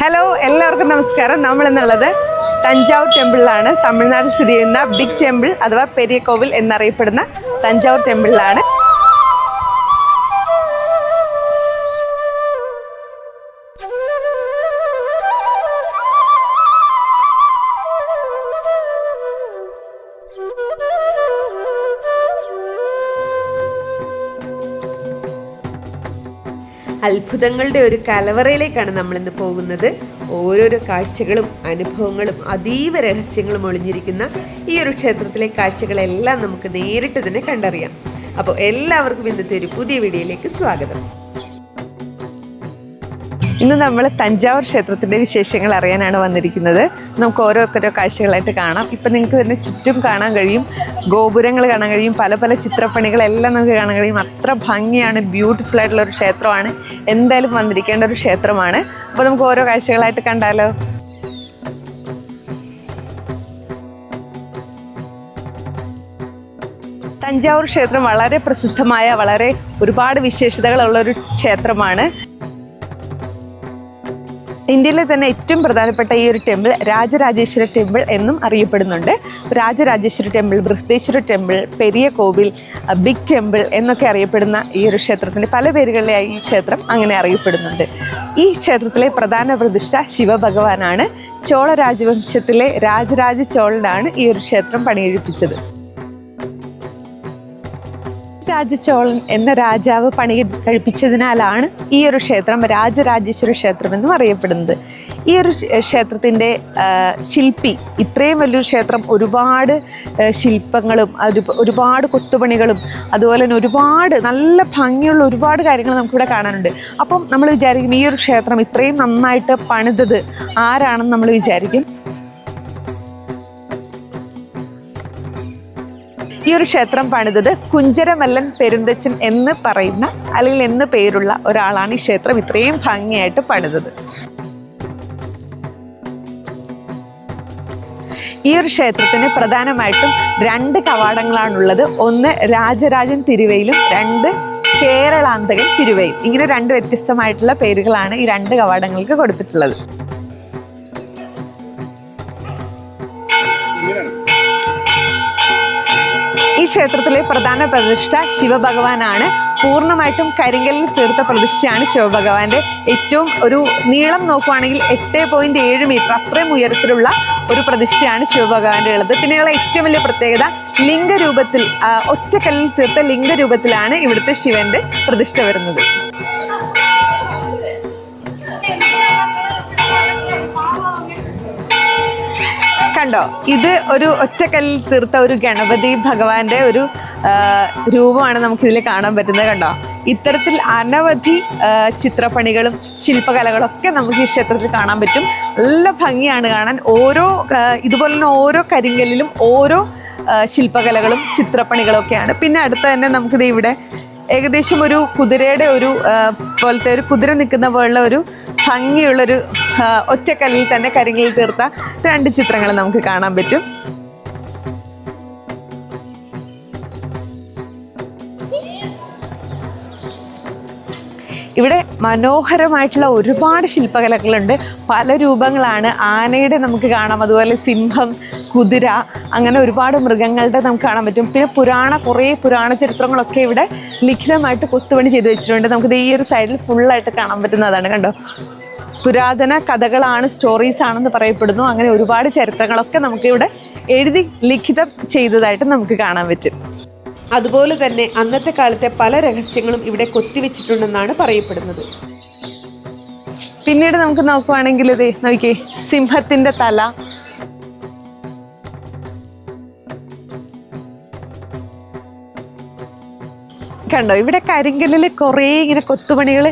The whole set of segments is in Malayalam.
ഹലോ എല്ലാവർക്കും നമസ്കാരം. നമ്മൾ എന്നുള്ളത് തഞ്ചാവൂർ ടെമ്പിളിലാണ്. തമിഴ്നാട് സ്ഥിതി ചെയ്യുന്ന ബിഗ് ടെമ്പിൾ അഥവാ പെരിയ കോവിൽ എന്നറിയപ്പെടുന്ന തഞ്ചാവൂർ ടെമ്പിളിലാണ്. അത്ഭുതങ്ങളുടെ ഒരു കലവറയിലേക്കാണ് നമ്മളിന്ന് പോകുന്നത്. ഓരോരോ കാഴ്ചകളും അനുഭവങ്ങളും അതീവ രഹസ്യങ്ങളും ഒളിഞ്ഞിരിക്കുന്ന ഈ ഒരു ക്ഷേത്രത്തിലെ കാഴ്ചകളെല്ലാം നമുക്ക് നേരിട്ട് തന്നെ കണ്ടറിയാം. അപ്പോൾ എല്ലാവർക്കും ഇന്നത്തെ ഒരു പുതിയ വീഡിയോയിലേക്ക് സ്വാഗതം. ഇന്ന് നമ്മൾ തഞ്ചാവൂർ ക്ഷേത്രത്തിന്റെ വിശേഷങ്ങൾ അറിയാനാണ് വന്നിരിക്കുന്നത്. നമുക്ക് ഓരോരുത്തരോ കാഴ്ചകളായിട്ട് കാണാം. ഇപ്പം നിങ്ങൾക്ക് തന്നെ ചുറ്റും കാണാൻ കഴിയും. ഗോപുരങ്ങൾ കാണാൻ കഴിയും. പല പല ചിത്രപ്പണികളെല്ലാം നമുക്ക് കാണാൻ കഴിയും. അത്ര ഭംഗിയാണ് ബ്യൂട്ടിഫുൾ ആയിട്ടുള്ള ഒരു ക്ഷേത്രമാണ്. എന്തായാലും വന്നിരിക്കേണ്ട ഒരു ക്ഷേത്രമാണ്. അപ്പോൾ നമുക്ക് ഓരോ കാഴ്ചകളായിട്ട് കണ്ടാലോ? തഞ്ചാവൂർ ക്ഷേത്രം വളരെ പ്രസിദ്ധമായ വളരെ ഒരുപാട് വിശേഷതകളുള്ള ഒരു ക്ഷേത്രമാണ്. ഇന്ത്യയിലെ തന്നെ ഏറ്റവും പ്രധാനപ്പെട്ട ഈ ഒരു ടെമ്പിൾ രാജരാജേശ്വര ടെമ്പിൾ എന്നും അറിയപ്പെടുന്നുണ്ട്. Rajarajeshwara temple Brihadeeswara temple Periya Kovil big temple എന്നൊക്കെ അറിയപ്പെടുന്ന ഈ ഒരു ക്ഷേത്രത്തിന്റെ പല പേരുകളിലായി ഈ ക്ഷേത്രം അങ്ങനെ അറിയപ്പെടുന്നുണ്ട്. ഈ ക്ഷേത്രത്തിലെ പ്രധാന പ്രതിഷ്ഠ ശിവഭഗവാനാണ്. ചോള രാജവംശത്തിലെ രാജരാജ ചോളനാണ് ഈ ഒരു ക്ഷേത്രം പണിയെഴുപ്പിച്ചത് രാജചോളൻ എന്ന രാജാവ് പണി കഴിപ്പിച്ചതിനാലാണ് ഈ ഒരു ക്ഷേത്രം രാജരാജേശ്വര ക്ഷേത്രം എന്നും അറിയപ്പെടുന്നത്. ഈ ഒരു ക്ഷേ- ക്ഷേത്രത്തിന്റെ ശില്പി ഇത്രയും വലിയൊരു ക്ഷേത്രം ഒരുപാട് ശില്പങ്ങളും ഒരു ഒരുപാട് കൊത്തുപണികളും അതുപോലെ തന്നെ ഒരുപാട് നല്ല ഭംഗിയുള്ള ഒരുപാട് കാര്യങ്ങൾ നമുക്കിവിടെ കാണാനുണ്ട്. അപ്പം നമ്മൾ വിചാരിക്കും ഈ ഒരു ക്ഷേത്രം ഇത്രയും നന്നായിട്ട് പണിതത് ആരാണെന്ന് നമ്മൾ വിചാരിക്കും. ഈ ഒരു ക്ഷേത്രം പണിതത് കുഞ്ചരമല്ലൻ പെരുന്തച്ചൻ എന്ന് പറയുന്ന അല്ലെങ്കിൽ എന്ന് പേരുള്ള ഒരാളാണ് ഈ ക്ഷേത്രം ഇത്രയും ഭംഗിയായിട്ട് പണിതത്. ഈ ഒരു ക്ഷേത്രത്തിന് പ്രധാനമായിട്ടും രണ്ട് കവാടങ്ങളാണുള്ളത്. ഒന്ന് രാജരാജൻ തിരുവയിലും രണ്ട് കേരളാന്തകൻ തിരുവയിൽ ഇങ്ങനെ രണ്ട് വ്യത്യസ്തമായിട്ടുള്ള പേരുകളാണ് ഈ രണ്ട് കവാടങ്ങൾക്ക് കൊടുത്തിട്ടുള്ളത്. ക്ഷേത്രത്തിലെ പ്രധാന പ്രതിഷ്ഠ ശിവഭഗവാനാണ്. പൂർണമായിട്ടും കരിങ്കലിൽ തീർത്ത പ്രതിഷ്ഠയാണ് ശിവഭഗവാന്റെ. ഏറ്റവും ഒരു നീളം നോക്കുവാണെങ്കിൽ എട്ട് പോയിന്റ് ഏഴ് മീറ്റർ അത്രയും ഉയരത്തിലുള്ള ഒരു പ്രതിഷ്ഠയാണ് ശിവഭഗവാന്റെ ഉള്ളത്. പിന്നെയുള്ള ഏറ്റവും വലിയ പ്രത്യേകത ലിംഗരൂപത്തിൽ ഒറ്റക്കല്ലിൽ തീർത്ത ലിംഗരൂപത്തിലാണ് ഇവിടുത്തെ ശിവന്റെ പ്രതിഷ്ഠ വരുന്നത്. കണ്ടോ? ഇത് ഒരു ഒറ്റക്കല്ലിൽ തീർത്ത ഒരു ഗണപതി ഭഗവാന്റെ ഒരു രൂപമാണ് നമുക്ക് ഇതിൽ കാണാൻ പറ്റുന്നത് കണ്ടോ? ഇത്തരത്തിൽ അനവധി ചിത്രപ്പണികളും ശില്പകലകളും ഒക്കെ നമുക്ക് ഈ ക്ഷേത്രത്തിൽ കാണാൻ പറ്റും. നല്ല ഭംഗിയാണ് കാണാൻ. ഓരോ ഇതുപോലെ തന്നെ ഓരോ കരിങ്കല്ലിലും ഓരോ ശില്പകലകളും ചിത്രപ്പണികളും ഒക്കെയാണ് പിന്നെ അടുത്ത് തന്നെ നമുക്കിത് ഇവിടെ ഏകദേശം ഒരു കുതിരയുടെ ഒരു പോലത്തെ ഒരു കുതിര നിൽക്കുന്ന പോലുള്ള ഒരു ഭംഗിയുള്ളൊരു ഒറ്റക്കല്ലിൽ തന്നെ കരിങ്ങിൽ തീർത്ത രണ്ട് ചിത്രങ്ങൾ നമുക്ക് കാണാൻ പറ്റും. ഇവിടെ മനോഹരമായിട്ടുള്ള ഒരുപാട് ശില്പകലകളുണ്ട്. പല രൂപങ്ങളാണ് ആനയുടെ നമുക്ക് കാണാം. അതുപോലെ സിംഹം കുതിര അങ്ങനെ ഒരുപാട് മൃഗങ്ങളുടെ നമുക്ക് കാണാൻ പറ്റും. പിന്നെ പുരാണ കുറേ പുരാണ ചരിത്രങ്ങളൊക്കെ ഇവിടെ ലിഖിതമായിട്ട് കൊത്തുപണി ചെയ്ത് വെച്ചിട്ടുണ്ട്. നമുക്കിത് ഈ ഒരു സൈഡിൽ ഫുള്ളായിട്ട് കാണാൻ പറ്റുന്നതാണ് കണ്ടോ? പുരാതന കഥകളാണ് സ്റ്റോറീസ് ആണെന്ന് പറയപ്പെടുന്നു. അങ്ങനെ ഒരുപാട് ചരിത്രങ്ങളൊക്കെ നമുക്കിവിടെ എഴുതി ലിഖിതം ചെയ്തതായിട്ട് നമുക്ക് കാണാൻ പറ്റും. അതുപോലെ തന്നെ അന്നത്തെ കാലത്തെ പല രഹസ്യങ്ങളും ഇവിടെ കൊത്തിവെച്ചിട്ടുണ്ടെന്നാണ് പറയപ്പെടുന്നത്. പിന്നീട് നമുക്ക് നോക്കുവാണെങ്കിൽ ഇതേ നോക്കിയേ സിംഹത്തിന്റെ തല കണ്ടോ? ഇവിടെ കരിങ്കല്ലിൽ കുറേ ഇങ്ങനെ കൊത്തുപണികൾ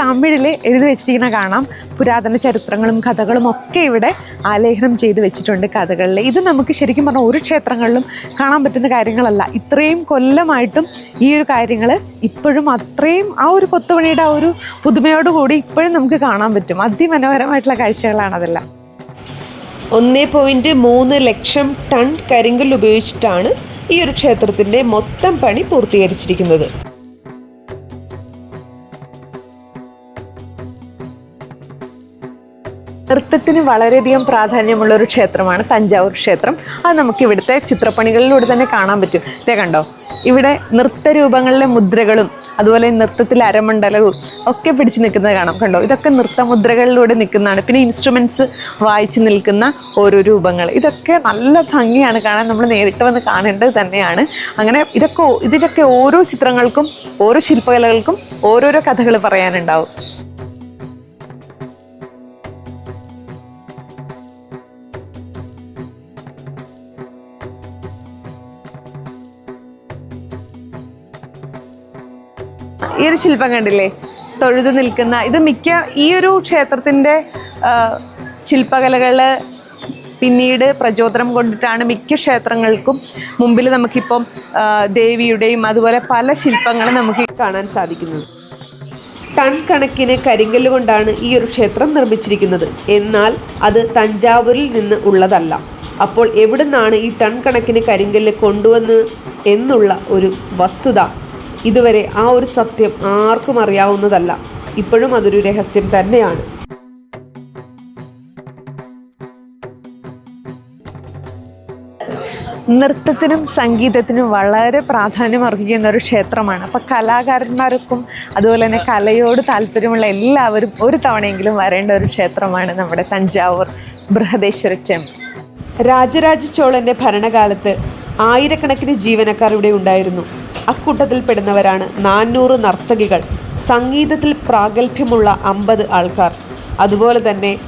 തമിഴിൽ എഴുതി വെച്ചിരിക്കുന്ന കാണാം. പുരാതന ചരിത്രങ്ങളും കഥകളും ഒക്കെ ഇവിടെ ആലേഖനം ചെയ്ത് വെച്ചിട്ടുണ്ട് കഥകളിൽ ഇത് നമുക്ക് ശരിക്കും പറഞ്ഞാൽ ഒരു ക്ഷേത്രങ്ങളിലും കാണാൻ പറ്റുന്ന കാര്യങ്ങളല്ല. ഇത്രയും കൊല്ലമായിട്ടും ഈ ഒരു കാര്യങ്ങൾ ഇപ്പോഴും അത്രയും ആ ഒരു കൊത്തുപണിയുടെ ആ ഒരു പുതുമയോടുകൂടി ഇപ്പോഴും നമുക്ക് കാണാൻ പറ്റും. അതിമനോഹരമായിട്ടുള്ള കാഴ്ചകളാണ് അതെല്ലാം. ഒന്നേ പോയിന്റ് മൂന്ന് ലക്ഷം ടൺ കരിങ്കൽ ഉപയോഗിച്ചിട്ടാണ് ഈ ഒരു ക്ഷേത്രത്തിന്റെ മൊത്തം പണി പൂർത്തീകരിച്ചിരിക്കുന്നത്. നൃത്തത്തിന് വളരെയധികം പ്രാധാന്യമുള്ള ഒരു ക്ഷേത്രമാണ് തഞ്ചാവൂർ ക്ഷേത്രം. അത് നമുക്ക് ഇവിടുത്തെ ചിത്രപ്പണികളിലൂടെ തന്നെ കാണാൻ പറ്റും. ഇതേ കണ്ടോ? ഇവിടെ നൃത്തരൂപങ്ങളിലെ മുദ്രകളും അതുപോലെ നൃത്തത്തിൽ അരമണ്ഡലവും ഒക്കെ പിടിച്ചു നിൽക്കുന്നത് കാണാം. കണ്ടോ? ഇതൊക്കെ നൃത്തമുദ്രകളിലൂടെ നിൽക്കുന്നതാണ്. പിന്നെ ഇൻസ്ട്രുമെന്റ്സ് വായിച്ച് നിൽക്കുന്ന ഓരോ രൂപങ്ങൾ. ഇതൊക്കെ നല്ല ഭംഗിയാണ് കാണാൻ. നമ്മൾ നേരിട്ട് വന്ന് കാണേണ്ടത് തന്നെയാണ്. അങ്ങനെ ഇതൊക്കെ ഇതിലൊക്കെ ഓരോ ചിത്രങ്ങൾക്കും ഓരോ ശില്പകലകൾക്കും ഓരോരോ കഥകൾ പറയാനുണ്ടാവും. ഈ ഒരു ശില്പം കണ്ടില്ലേ? തൊഴുതു നിൽക്കുന്ന ഇത് മിക്ക ഈ ഒരു ക്ഷേത്രത്തിന്റെ ശില്പകലകൾ പിന്നീട് പ്രചോദനം കൊണ്ടിട്ടാണ് മിക്ക ക്ഷേത്രങ്ങൾക്കും മുമ്പിൽ നമുക്കിപ്പം ദേവിയുടെയും അതുപോലെ പല ശില്പങ്ങളും നമുക്ക് കാണാൻ സാധിക്കുന്നത്. ടൺ കണക്കിന് കരിങ്കല്ല് കൊണ്ടാണ് ഈ ഒരു ക്ഷേത്രം നിർമ്മിച്ചിരിക്കുന്നത്. എന്നാൽ അത് തഞ്ചാവൂരിൽ നിന്ന് ഉള്ളതല്ല. അപ്പോൾ എവിടുന്നാണ് ഈ ടൺ കണക്കിന് കരിങ്കല്ല് കൊണ്ടുവന്ന് എന്നുള്ള ഒരു വസ്തുത ഇതുവരെ ആ ഒരു സത്യം ആർക്കും അറിയാവുന്നതല്ല. ഇപ്പോഴും അതൊരു രഹസ്യം തന്നെയാണ്. നൃത്തത്തിനും സംഗീതത്തിനും വളരെ പ്രാധാന്യം അർഹിക്കുന്ന ഒരു ക്ഷേത്രമാണ്. അപ്പം കലാകാരന്മാർക്കും അതുപോലെ തന്നെ കലയോട് താല്പര്യമുള്ള എല്ലാവരും ഒരു തവണയെങ്കിലും വരേണ്ട ഒരു ക്ഷേത്രമാണ് നമ്മുടെ തഞ്ചാവൂർ ബൃഹദേശ്വര ടെമ്പിൾ രാജരാജ ചോളന്റെ ഭരണകാലത്ത് ആയിരക്കണക്കിന് ജീവനക്കാർ ഇവിടെ ഉണ്ടായിരുന്നു. അക്കൂട്ടത്തിൽപ്പെടുന്നവരാണ് നാനൂറ് നർത്തകികൾ. സംഗീതത്തിൽ പ്രാഗൽഭ്യമുള്ള അമ്പത് ആൾക്കാർ. അതുപോലെ തന്നെ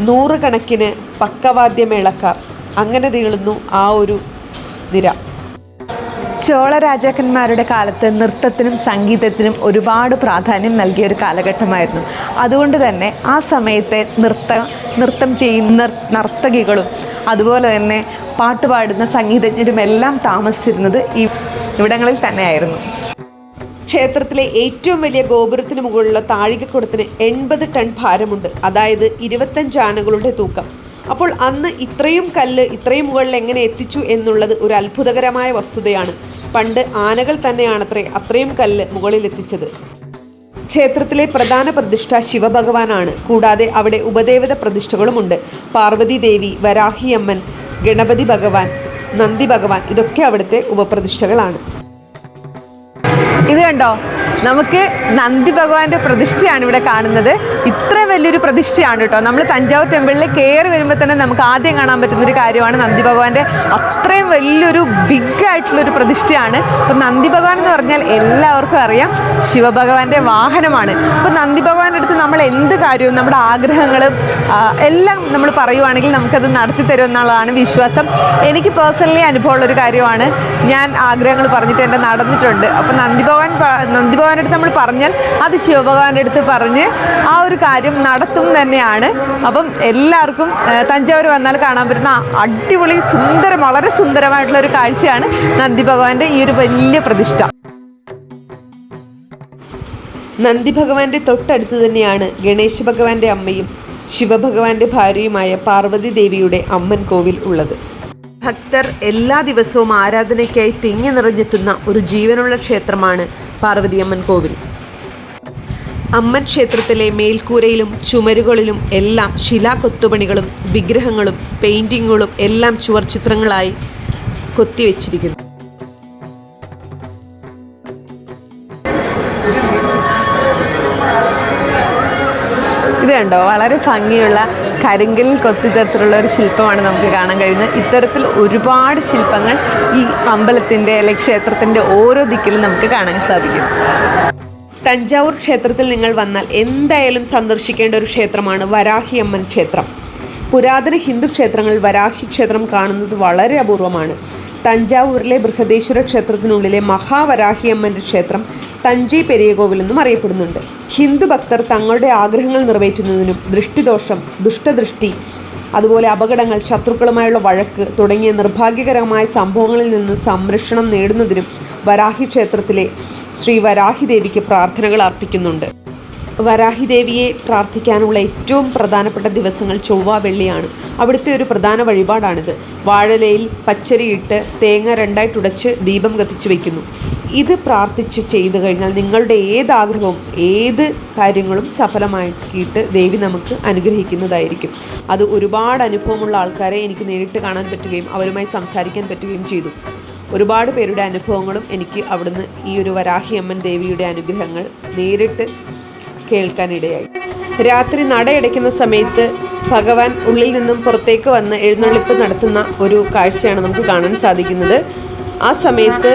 നൂറുകണക്കിന് പക്കവാദ്യമേളക്കാർ. അങ്ങനെ തീളുന്നു ആ ഒരു നിര. ചോള രാജാക്കന്മാരുടെ കാലത്ത് നൃത്തത്തിനും സംഗീതത്തിനും ഒരുപാട് പ്രാധാന്യം നൽകിയ ഒരു കാലഘട്ടമായിരുന്നു. അതുകൊണ്ട് തന്നെ ആ സമയത്തെ നൃത്ത നൃത്തം ചെയ്യുന്ന നർത്തകികളും അതുപോലെ തന്നെ പാട്ട് പാടുന്ന സംഗീതജ്ഞരും എല്ലാം താമസിച്ചിരുന്നത് ഈ ഇവിടങ്ങളിൽ തന്നെയായിരുന്നു. ക്ഷേത്രത്തിലെ ഏറ്റവും വലിയ ഗോപുരത്തിന് മുകളിലുള്ള താഴികക്കുടത്തിന് എൺപത് ടൺ ഭാരമുണ്ട്. അതായത് ഇരുപത്തഞ്ച് ആനകളുടെ തൂക്കം. അപ്പോൾ അന്ന് ഇത്രയും കല്ല് ഇത്രയും മുകളിൽ എങ്ങനെ എത്തിച്ചു എന്നുള്ളത് ഒരു അത്ഭുതകരമായ വസ്തുതയാണ്. പണ്ട് ആനകൾ തന്നെയാണത്രേ അത്രയും കല്ല് മുകളിൽ എത്തിച്ചത്. ക്ഷേത്രത്തിലെ പ്രധാന പ്രതിഷ്ഠ ശിവഭഗവാനാണ്. കൂടാതെ അവിടെ ഉപദേവത പ്രതിഷ്ഠകളുമുണ്ട്. പാർവതി ദേവി വരാഹിയമ്മൻ ഗണപതി ഭഗവാൻ നന്ദി ഭഗവാൻ ഇതൊക്കെ അവിടുത്തെ ഉപപ്രതിഷ്ഠകളാണ്. ഇത് കണ്ടോ? നമുക്ക് നന്ദി ഭഗവാന്റെ പ്രതിഷ്ഠയാണ് ഇവിടെ കാണുന്നത്. ഇത്ര വലിയൊരു പ്രതിഷ്ഠയാണ് കേട്ടോ. നമ്മൾ തഞ്ചാവൂർ ടെമ്പിളിൽ കയറി വരുമ്പോൾ തന്നെ നമുക്ക് ആദ്യം കാണാൻ പറ്റുന്ന ഒരു കാര്യമാണ് നന്ദി ഭഗവാന്റെ അത്രയും വലിയൊരു ബിഗ് ആയിട്ടുള്ളൊരു പ്രതിഷ്ഠയാണ്. അപ്പം നന്ദി ഭഗവാൻ എന്ന് പറഞ്ഞാൽ എല്ലാവർക്കും അറിയാം ശിവഭഗവാന്റെ വാഹനമാണ്. അപ്പോൾ നന്ദി ഭഗവാന്റെ അടുത്ത് നമ്മൾ എന്ത് കാര്യവും നമ്മുടെ ആഗ്രഹങ്ങളും എല്ലാം നമ്മൾ പറയുവാണെങ്കിൽ നമുക്കത് നടത്തി തരും എന്നുള്ളതാണ് വിശ്വാസം. എനിക്ക് പേഴ്സണലി അനുഭവമുള്ള ഒരു കാര്യമാണ്. ഞാൻ ആഗ്രഹങ്ങൾ പറഞ്ഞിട്ട് എന്റെ നടന്നിട്ടുണ്ട്. അപ്പം നന്ദി ഭഗവാൻ നന്ദി ഭഗവാന്റെ അടുത്ത് നമ്മൾ പറഞ്ഞാൽ അത് ശിവഭഗവാന്റെ അടുത്ത് പറഞ്ഞ് ആ ഒരു കാര്യം നടത്തും തന്നെയാണ്. അപ്പം എല്ലാവർക്കും തഞ്ചാവൂർ വന്നാൽ കാണാൻ പറ്റുന്ന അടിപൊളി സുന്ദരം വളരെ സുന്ദരമായിട്ടുള്ള ഒരു കാഴ്ചയാണ് നന്ദി ഭഗവാന്റെ ഈ ഒരു വലിയ പ്രതിഷ്ഠ. നന്ദി ഭഗവാന്റെ തൊട്ടടുത്ത് തന്നെയാണ് ഗണേശ് ഭഗവാന്റെ അമ്മയും ശിവഭഗവാന്റെ ഭാര്യയുമായ പാർവതി ദേവിയുടെ അമ്മൻ കോവിൽ ഉള്ളത്. ഭക്തർ എല്ലാ ദിവസവും ആരാധനയ്ക്കായി തിങ്ങി നിറഞ്ഞെത്തുന്ന ഒരു ജീവനുള്ള ക്ഷേത്രമാണ് പാർവതിയമ്മൻ കോവിൽ. അമ്മൻ ക്ഷേത്രത്തിലെ മേൽക്കൂരയിലും ചുമരുകളിലും എല്ലാം ശിലാകൊത്തുപണികളും വിഗ്രഹങ്ങളും പെയിന്റിങ്ങുകളും എല്ലാം ചുവർ ചിത്രങ്ങളായി കൊത്തിവെച്ചിരിക്കുന്നു. ഇത് കണ്ടോ? വളരെ ഭംഗിയുള്ള കരിങ്കലിൽ കൊത്തിച്ചേർത്തിട്ടുള്ള ഒരു ശില്പമാണ് നമുക്ക് കാണാൻ കഴിയുന്നത്. ഇത്തരത്തിൽ ഒരുപാട് ശില്പങ്ങൾ ഈ അമ്പലത്തിന്റെ അല്ലെങ്കിൽ ക്ഷേത്രത്തിന്റെ ഓരോ ദിക്കിലും നമുക്ക് കാണാൻ സാധിക്കും. തഞ്ചാവൂർ ക്ഷേത്രത്തിൽ നിങ്ങൾ വന്നാൽ എന്തായാലും സന്ദർശിക്കേണ്ട ഒരു ക്ഷേത്രമാണ് വരാഹിയമ്മൻ ക്ഷേത്രം. പുരാതന ഹിന്ദു ക്ഷേത്രങ്ങളിൽ വരാഹി ക്ഷേത്രം കാണുന്നത് വളരെ അപൂർവമാണ്. തഞ്ചാവൂരിലെ ബൃഹദേശ്വര ക്ഷേത്രത്തിനുള്ളിലെ മഹാവരാഹിയമ്മന്റെ ക്ഷേത്രം തഞ്ചൈ പെരിയകോവിൽ എന്നും അറിയപ്പെടുന്നുണ്ട്. ഹിന്ദു ഭക്തർ തങ്ങളുടെ ആഗ്രഹങ്ങൾ നിറവേറ്റുന്നതിനും ദൃഷ്ടിദോഷം ദുഷ്ടദൃഷ്ടി അതുപോലെ അപകടങ്ങൾ ശത്രുക്കളുമായുള്ള വഴക്ക് തുടങ്ങിയ നിർഭാഗ്യകരമായ സംഭവങ്ങളിൽ നിന്ന് സംരക്ഷണം നേടുന്നതിനും വരാഹി ക്ഷേത്രത്തിലെ ശ്രീ വരാഹി ദേവിക്ക് പ്രാർത്ഥനകൾ അർപ്പിക്കുന്നുണ്ട്. വരാഹി ദേവിയെ പ്രാർത്ഥിക്കാനുള്ള ഏറ്റവും പ്രധാനപ്പെട്ട ദിവസങ്ങൾ ചൊവ്വ വെള്ളിയാണ്. അവിടുത്തെ ഒരു പ്രധാന വഴിപാടാണിത്. വാഴലയിൽ പച്ചരിയിട്ട് തേങ്ങ രണ്ടായിട്ടുടച്ച് ദീപം കത്തിച്ചു വയ്ക്കുന്നു ഇത് പ്രാർത്ഥിച്ച് ചെയ്തു കഴിഞ്ഞാൽ നിങ്ങളുടെ ഏത് ആഗ്രഹവും ഏത് കാര്യങ്ങളും സഫലമാക്കിയിട്ട് ദേവി നമുക്ക് അനുഗ്രഹിക്കുന്നതായിരിക്കും. അത് ഒരുപാട് അനുഭവമുള്ള ആൾക്കാരെ എനിക്ക് നേരിട്ട് കാണാൻ പറ്റുകയും അവരുമായി സംസാരിക്കാൻ പറ്റുകയും ചെയ്തു. ഒരുപാട് പേരുടെ അനുഭവങ്ങളും എനിക്ക് അവിടുന്ന് ഈ ഒരു വരാഹി അമ്മൻ ദേവിയുടെ അനുഗ്രഹങ്ങൾ നേരിട്ട് കേൾക്കാനിടയായി. രാത്രി നടയടയ്ക്കുന്ന സമയത്ത് ഭഗവാൻ ഉള്ളിൽ നിന്നും പുറത്തേക്ക് വന്ന് എഴുന്നള്ളിപ്പ് നടത്തുന്ന ഒരു കാഴ്ചയാണ് നമുക്ക് കാണാൻ സാധിക്കുന്നത്. ആ സമയത്ത്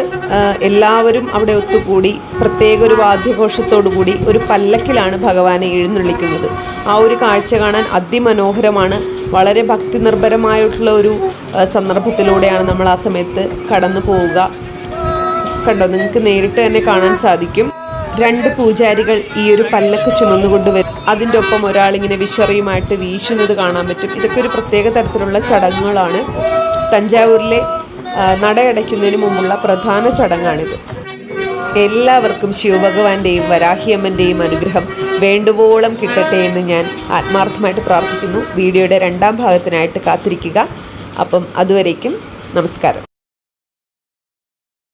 എല്ലാവരും അവിടെ ഒത്തുകൂടി പ്രത്യേക ഒരു വാദ്യഘോഷത്തോടുകൂടി ഒരു പല്ലക്കിലാണ് ഭഗവാനെ എഴുന്നള്ളിക്കുന്നത്. ആ ഒരു കാഴ്ച കാണാൻ അതിമനോഹരമാണ്. വളരെ ഭക്തി നിർഭരമായിട്ടുള്ള ഒരു സന്ദർഭത്തിലൂടെയാണ് നമ്മൾ ആ സമയത്ത് കടന്നു പോവുക. കണ്ടോ നിങ്ങൾക്ക് നേരിട്ട് തന്നെ കാണാൻ സാധിക്കും. രണ്ട് പൂജാരികൾ ഈ ഒരു പല്ലക്ക് ചുമന്നുകൊണ്ട് വരും. അതിന്റെ ഒപ്പം ഒരാളിങ്ങനെ വിശറിയുമായിട്ട് വീശുന്നത് കാണാൻ പറ്റും. ഇതൊക്കെ ഒരു പ്രത്യേക തരത്തിലുള്ള ചടങ്ങുകളാണ്. തഞ്ചാവൂരിലെ നടയടയ്ക്കുന്നതിന് മുമ്പുള്ള പ്രധാന ചടങ്ങാണിത്. എല്ലാവർക്കും ശിവഭഗവാന്റെയും വരാഹിയമ്മന്റെയും അനുഗ്രഹം വേണ്ടുവോളം കിട്ടട്ടെ എന്ന് ഞാൻ ആത്മാർത്ഥമായിട്ട് പ്രാർത്ഥിക്കുന്നു. വീഡിയോയുടെ രണ്ടാം ഭാഗത്തിനായിട്ട് കാത്തിരിക്കുക. അപ്പം അതുവരേക്കും നമസ്കാരം.